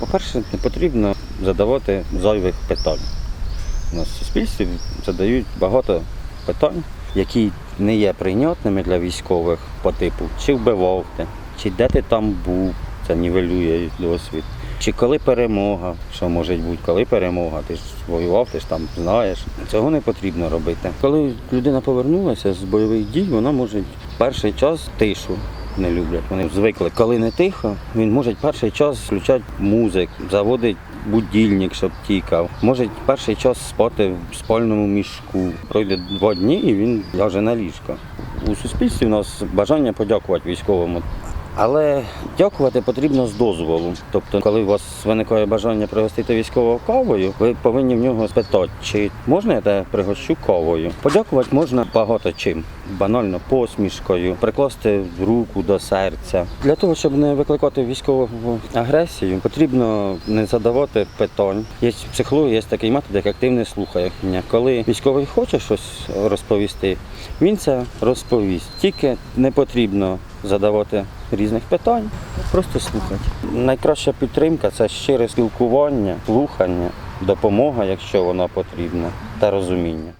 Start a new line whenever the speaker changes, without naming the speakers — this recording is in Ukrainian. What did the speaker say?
По-перше, не потрібно задавати зайвих питань. У нас в суспільстві задають багато питань, які не є прийнятними для військових по типу, чи вбивав ти, чи де ти там був, це нівелює досвід. Чи коли перемога, що може бути, коли перемога, ти ж воював, ти ж там знаєш. Цього не потрібно робити. Коли людина повернулася з бойових дій, вона може перший час тишу не люблять. Вони звикли. Коли не тихо, він може перший час включати музик, заводить будильник, щоб тікав. Може перший час спати в спальному мішку. Пройде два дні і він ляже на ліжко. У суспільстві у нас бажання подякувати військовому. Але дякувати потрібно з дозволу. Тобто, коли у вас виникає бажання пригостити військового кавою, ви повинні в нього спитати, чи можна я тебе пригощу кавою. Подякувати можна багато чим. Банально посмішкою, прикласти руку до серця. Для того, щоб не викликати військову агресію, потрібно не задавати питань. Є в психології є такий метод, як активне слухання. Коли військовий хоче щось розповісти, він це розповість. Тільки не потрібно задавати різних питань, просто слухати. Найкраща підтримка це щире спілкування, слухання, допомога, якщо вона потрібна, та розуміння.